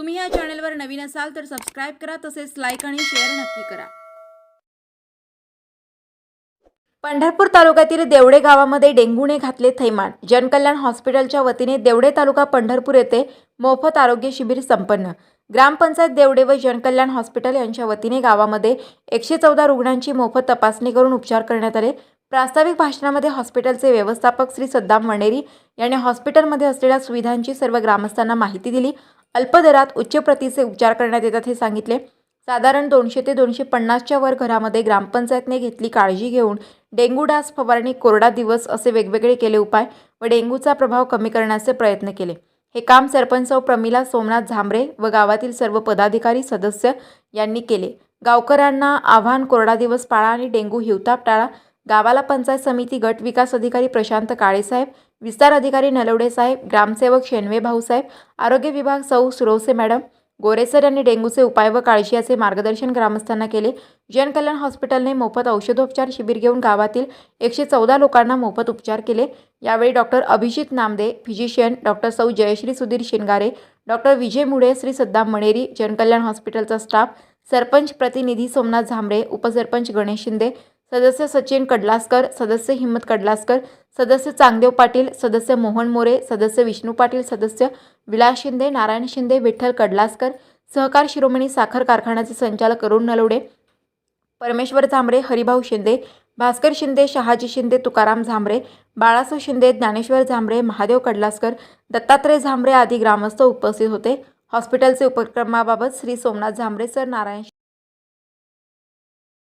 तुम्ही या चॅनलवर नवीन असाल तर सबस्क्राईब करा तसेच लाईक आणि शेअर नक्की करा. पंढरपूर तालुक्यातील देवडे गावामध्ये डेंग्यूने घातले थैमान. जनकल्याण हॉस्पिटलच्या वतीने देवडे तालुका पंढरपूर येथे मोफत आरोग्य शिबिर संपन्न. ग्रामपंचायत देवडे व जनकल्याण हॉस्पिटल यांच्या वतीने गावामध्ये एकशे चौदा रुग्णांची मोफत तपासणी करून उपचार करण्यात आले. प्रास्ताविक भाषणामध्ये हॉस्पिटलचे व्यवस्थापक श्री सद्दाम वणेरी यांनी हॉस्पिटलमध्ये असलेल्या सुविधांची सर्व ग्रामस्थांना माहिती दिली. अल्प दरात उच्च प्रतीचे उपचार करण्यात येतात हे सांगितले. साधारण दोनशे ते दोनशे पन्नासच्या वर घरामध्ये ग्रामपंचायतने घेतली काळजी घेऊन डेंग्यू डास फवारणी कोरडा दिवस असे वेगवेगळे केले उपाय व डेंग्यूचा प्रभाव कमी करण्याचे प्रयत्न केले. हे काम सरपंच प्रमिला सोमनाथ झांबरे व गावातील सर्व पदाधिकारी सदस्य यांनी केले. गावकऱ्यांना आव्हान कोरडा दिवस पाळा आणि डेंग्यू हिवताप टाळा. गावाला पंचायत समिती गट विकास अधिकारी प्रशांत काळेसाहेब विस्तार अधिकारी नलवडे साहेब ग्रामसेवक शेनवे भाऊसाहेब आरोग्य विभाग सौ सुरवसे मॅडम गोरेसर यांनी डेंग्यूचे उपाय व काळजी याचे मार्गदर्शन ग्रामस्थांना केले. जनकल्याण हॉस्पिटलने मोफत औषधोपचार शिबिर घेऊन गावातील एकशे चौदा लोकांना मोफत उपचार केले. यावेळी doctor Abhijit Namde physician doctor सौ जयश्री सुधीर शिंगारे डॉक्टर विजय मुळे श्री सद्दाम मणेरी जनकल्याण हॉस्पिटलचा स्टाफ सरपंच प्रतिनिधी सोमनाथ झांबरे उपसरपंच गणेश शिंदे सदस्य सचिन कडलासकर सदस्य हिम्मत कडलासकर सदस्य चांगदेव पाटील सदस्य मोहन मोरे सदस्य विष्णू पाटील सदस्य विलास शिंदे नारायण शिंदे विठ्ठल कडलासकर सहकार शिरोमणी साखर कारखान्याचे संचालक अरुण नलवडे परमेश्वर झांबरे हरिभाऊ शिंदे भास्कर शिंदे शहाजी शिंदे तुकाराम झांबरे बाळासाहेब शिंदे ज्ञानेश्वर झांबरे महादेव कडलासकर दत्तात्रय झांबरे आदी ग्रामस्थ उपस्थित होते. हॉस्पिटलचे उपक्रमाबाबत श्री सोमनाथ झांबरे सर नारायण